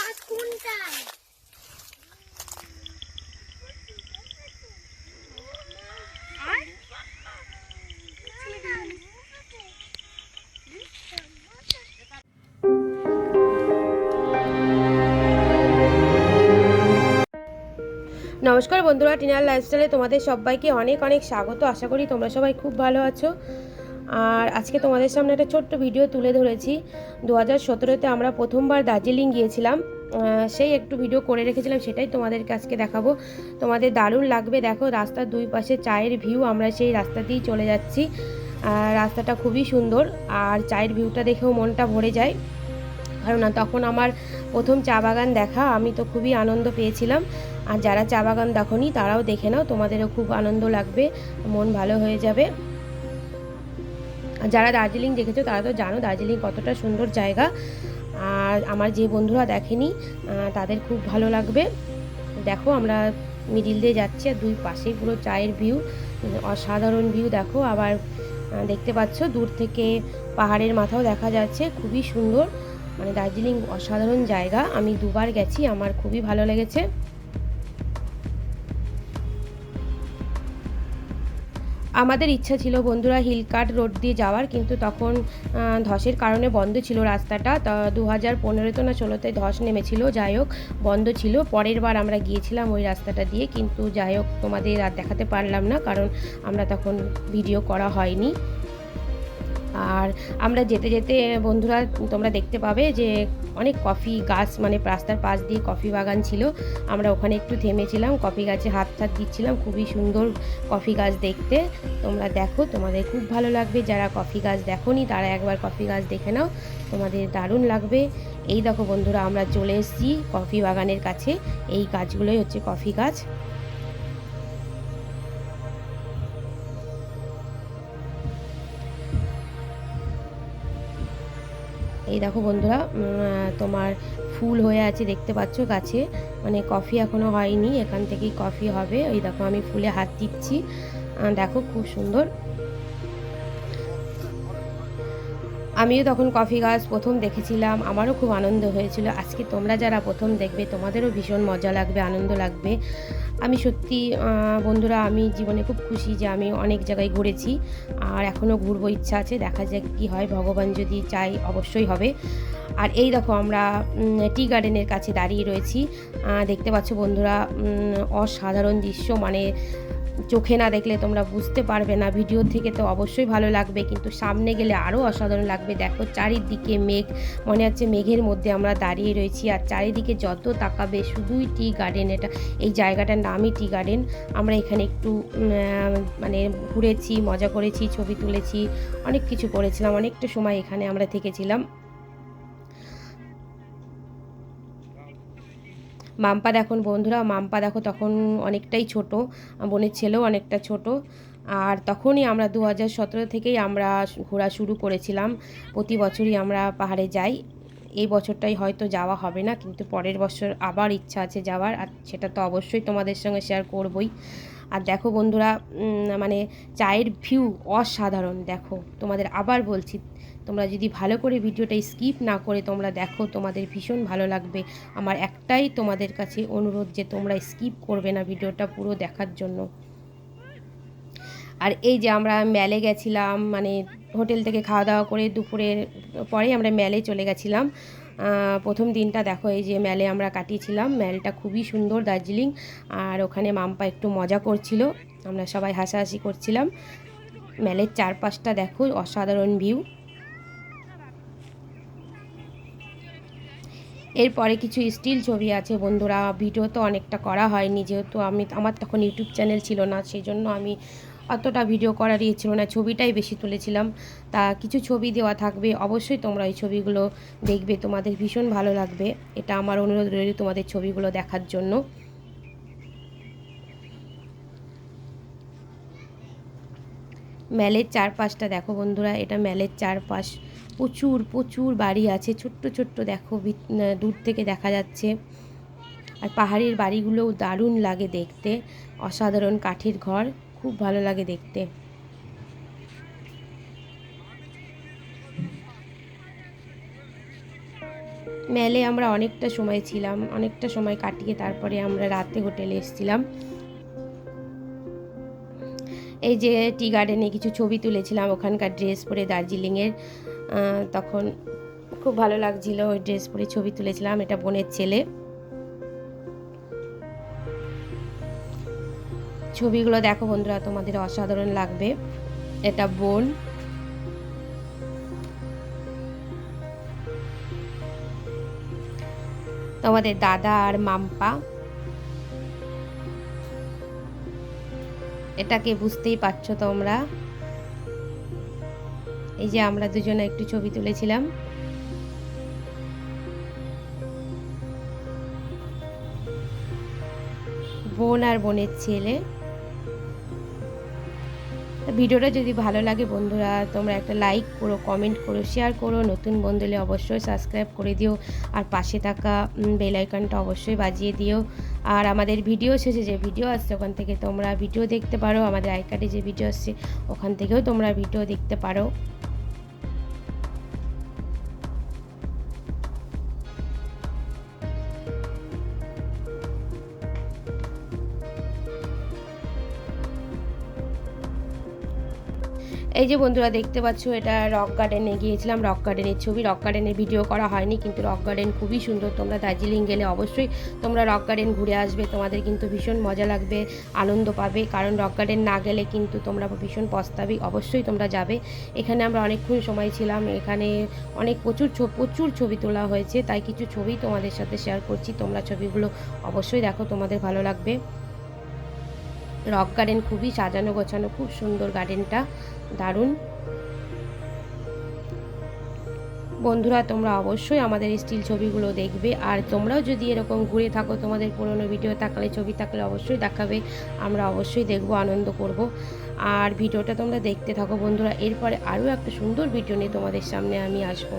গাছ নমস্কার বন্ধুরা, টিনার লাইফস্টাইলে তোমাদের সবাইকে অনেক অনেক স্বাগত। আশা করি তোমরা সবাই খুব ভালো আছো। আর আজকে তোমাদের সামনে একটা ছোট্ট ভিডিও তুলে ধরেছি। দু হাজার সতেরোতে আমরা প্রথমবার দার্জিলিং গিয়েছিলাম। সেই একটু ভিডিও করে রেখেছিলাম, সেটাই তোমাদেরকে আজকে দেখাবো। তোমাদের দারুণ লাগবে, দেখো রাস্তার দুই পাশে চায়ের ভিউ আমরা সেই রাস্তা দিয়েই চলে যাচ্ছি। রাস্তাটা খুবই সুন্দর, আর চায়ের ভিউটা দেখেও মনটা ভরে যায়। কারণ তখন আমার প্রথম চা বাগান দেখা, আমি তো খুবই আনন্দ পেয়েছিলাম। আর যারা চা বাগান দেখনি, তারাও দেখে নাও, তোমাদেরও খুব আনন্দ লাগবে, মন ভালো হয়ে যাবে। যারা দার্জিলিং দেখেছ, তারা তো জানো দার্জিলিং কতটা সুন্দর জায়গা। আর আমার যে বন্ধুরা দেখেনি তাদের খুব ভালো লাগবে। দেখো আমরা মিডিল দিয়ে যাচ্ছি, আর দুই পাশেই পুরো চায়ের ভিউ, অসাধারণ ভিউ দেখো। আবার দেখতে পাচ্ছ দূর থেকে পাহাড়ের মাথাও দেখা যাচ্ছে, খুবই সুন্দর। মানে দার্জিলিং অসাধারণ জায়গা। আমি দুবার গেছি, আমার খুবই ভালো লেগেছে। আমাদের ইচ্ছা ছিল বন্ধুরা হিলকাট রোড দিয়ে যাওয়ার, কিন্তু তখন ধসের কারণে বন্ধ ছিল রাস্তাটা। তা দু হাজার পনেরোতে না ষোলোতে ধস নেমেছিল, যাই হোক, বন্ধ ছিল। পরের বার আমরা গিয়েছিলাম ওই রাস্তাটা দিয়ে, কিন্তু যাই হোক, তোমাদের আর দেখাতে পারলাম না, কারণ আমরা তখন ভিডিও করা হয়নি। আর আমরা যেতে যেতে বন্ধুরা তোমরা দেখতে পাবে যে অনেক কফি গাছ মানে রাস্তার পাশ দিয়ে কফি বাগান ছিল। আমরা ওখানে একটু থেমেছিলাম, কফি গাছে হাত হাত দিচ্ছিলাম। খুবই সুন্দর কফি গাছ দেখতে। তোমরা দেখো, তোমাদের খুব ভালো লাগবে। যারা কফি গাছ দেখোনি, তারা একবার কফি গাছ দেখে নাও। তোমাদের দারুণ লাগবে। এই দেখো বন্ধুরা, আমরা চলে এসেছি কফি বাগানের কাছে। এই গাছগুলোই হচ্ছে কফি গাছ। এই দেখো বন্ধুরা তোমার ফুল হয়ে আছে দেখতে পাচ্ছ গাছে। মানে কফি এখনও হয়নি, এখান থেকেই কফি হবে। ওই দেখো আমি ফুলে হাত দিচ্ছি। দেখো খুব সুন্দর। আমিও তখন কফি গাছ প্রথম দেখেছিলাম, আমারও খুব আনন্দ হয়েছিল। আজকে তোমরা যারা প্রথম দেখবে, তোমাদেরও ভীষণ মজা লাগবে, আনন্দ লাগবে। আমি সত্যি বন্ধুরা, আমি জীবনে খুব খুশি যে আমি অনেক জায়গায় ঘুরেছি, আর এখনও ঘুরবো, ইচ্ছা আছে, দেখা যাক কী হয়, ভগবান যদি চাই অবশ্যই হবে। আর এই দেখো, আমরা টি গার্ডেনের কাছে দাঁড়িয়ে রয়েছি। দেখতে পাচ্ছ বন্ধুরা অসাধারণ দৃশ্য মানে চোখে না দেখলে তোমরা বুঝতে পারবে না। ভিডিও থেকে তো অবশ্যই ভালো লাগবে, কিন্তু সামনে গেলে আরও অসাধারণ লাগবে। দেখো চারিদিকে মেঘ, মনে হচ্ছে মেঘের মধ্যে আমরা দাঁড়িয়ে রয়েছি আর চারিদিকে যত তাকাবে শুধুই টি গার্ডেন এটা। এই জায়গাটার নামই টি গার্ডেন। আমরা এখানে একটু মানে ঘুরেছি, মজা করেছি, ছবি তুলেছি, অনেক কিছু করেছিলাম, অনেকটা সময় এখানে আমরা থেকেছিলাম। মাম্পা দেখো বন্ধুরা, মাম্পা দেখো তখন অনেকটাই ছোট, বোনের ছেলেও অনেকটা ছোট। আর তখনই আমরা দু হাজার সতেরো থেকেই আমরা ঘোরা শুরু করেছিলাম। প্রতি বছরই আমরা পাহাড়ে যাই। এই বছরটাই হয়তো যাওয়া হবে না, কিন্তু পরের বছর আবার ইচ্ছা আছে যাওয়ার, আর সেটা তো অবশ্যই তোমাদের সঙ্গে শেয়ার করবই। আর দেখো বন্ধুরা মানে চায়ের ভিউ অসাধারণ, দেখো। তোমাদের আবার বলছি, তোমরা যদি ভালো করে ভিডিওটা স্কিপ না করে তোমরা দেখো, তোমাদের ভীষণ ভালো লাগবে। আমার একটাই তোমাদের কাছে অনুরোধ যে তোমরা স্কিপ করবে না ভিডিওটা পুরো দেখার জন্য। আর এই যে আমরা ম্যালে গেছিলাম মানে হোটেল থেকে খাওয়া দাওয়া করে দুপুরের পরে আমরা ম্যালে চলে গেছিলাম। প্রথম দিনটা দেখো, এই যে ম্যালে আমরা কাটিয়েছিলাম। ম্যালটা খুবই সুন্দর দার্জিলিং। আর ওখানে মাম্পা একটু মজা করছিল। আমরা সবাই হাসাহাসি করছিলাম। ম্যালের চারপাশটা দেখো, অসাধারণ ভিউ। এরপরে কিছু স্টিল ছবি আছে বন্ধুরা। ভিডিও তো অনেকটা করা হয়নি, যেহেতু আমি, আমার তখন ইউটিউব চ্যানেল ছিল না, সেই জন্য আমি অতটা ভিডিও করার ইয়ে ছিল না, ছবিটাই বেশি তুলেছিলাম। তা কিছু ছবি দেওয়া থাকবে, অবশ্যই তোমরা এই ছবিগুলো দেখবে, তোমাদের ভীষণ ভালো লাগবে। এটা আমার অনুরোধ রইল তোমাদের ছবিগুলো দেখার জন্য। ম্যালের চারপাশটা দেখো বন্ধুরা, এটা ম্যালের চারপাশ। প্রচুর প্রচুর বাড়ি আছে, ছোট্ট ছোট্ট দেখো দূর থেকে দেখা যাচ্ছে। আর পাহাড়ের বাড়িগুলোও দারুণ লাগে দেখতে। অসাধারণ কাঠের ঘর। খুব ভালো লাগে দেখতে। মেলে আমরা অনেকটা সময় ছিলাম, অনেকটা সময় কাটিয়ে তারপরে আমরা রাতে হোটেলে এসেছিলাম। এই যে টি গার্ডেনে কিছু ছবি তুলেছিলাম, ওখানকার ড্রেস পরে দার্জিলিংয়ের তখন খুব ভালো লাগছিল ওই ড্রেস পরে ছবি তুলেছিলাম, এটা বোনের ছেলে। ছবিগুলো দেখো বন্ধুরা, তোমাদের অসাধারণ লাগবে। এটা বোন। তোমাদের দাদা আর মাম্পা। এটাকে বুঝতেই পারছ তোমরা? এই যে আমরা দুজনে একটু ছবি তুলেছিলাম। বোন আর বোনের ছেলে। ভিডিওটা যদি ভালো লাগে বন্ধুরা, তোমরা একটা লাইক করো কমেন্ট করো শেয়ার করো। নতুন বন্ধুলে অবশ্যই সাবস্ক্রাইব করে দিও। আর পাশে থাকা বেল আইকনটা অবশ্যই বাজিয়ে দিও। আর আমাদের ভিডিও শেষে যে ভিডিও আসছে, ওখান থেকে তোমরা ভিডিও দেখতে পারো। আমাদের আই কার্ডে যে ভিডিও আসছে, ওখান থেকেও তোমরা ভিডিও দেখতে পারো। এই যে বন্ধুরা দেখতে পাচ্ছ, এটা রক গার্ডেনে গিয়েছিলাম। রক গার্ডেনের ছবি। রক গার্ডেনের ভিডিও করা হয়নি, কিন্তু রক গার্ডেন খুবই সুন্দর। তোমরা দার্জিলিং গেলে অবশ্যই তোমরা রক গার্ডেন ঘুরে আসবে। তোমাদের কিন্তু ভীষণ মজা লাগবে, আনন্দ পাবে। কারণ রক গার্ডেন না গেলে কিন্তু তোমরা ভীষণ পস্তাবে। অবশ্যই তোমরা যাবে। এখানে আমরা অনেকক্ষণ সময় ছিলাম। এখানে অনেক প্রচুর প্রচুর ছবি তোলা হয়েছে। তাই কিছু ছবি তোমাদের সাথে শেয়ার করছি। তোমরা ছবিগুলো অবশ্যই দেখো। তোমাদের ভালো লাগবে। রক গার্ডেন খুবই সাজানো গোছানো, খুব সুন্দর গার্ডেনটা, দারুণ। বন্ধুরা, তোমরা অবশ্যই আমাদের স্টিল ছবিগুলো দেখবে, আর তোমরাও যদি এরকম ঘুরে থাকো তোমাদের পুরনো ভিডিও থাকলে, ছবি থাকলে অবশ্যই দেখাবে, আমরা অবশ্যই দেখব, আনন্দ করব। আর ভিডিওটা তোমরা দেখতে থাকো বন্ধুরা, এরপরে আরও একটা সুন্দর ভিডিও নিয়ে তোমাদের সামনে আমি আসব।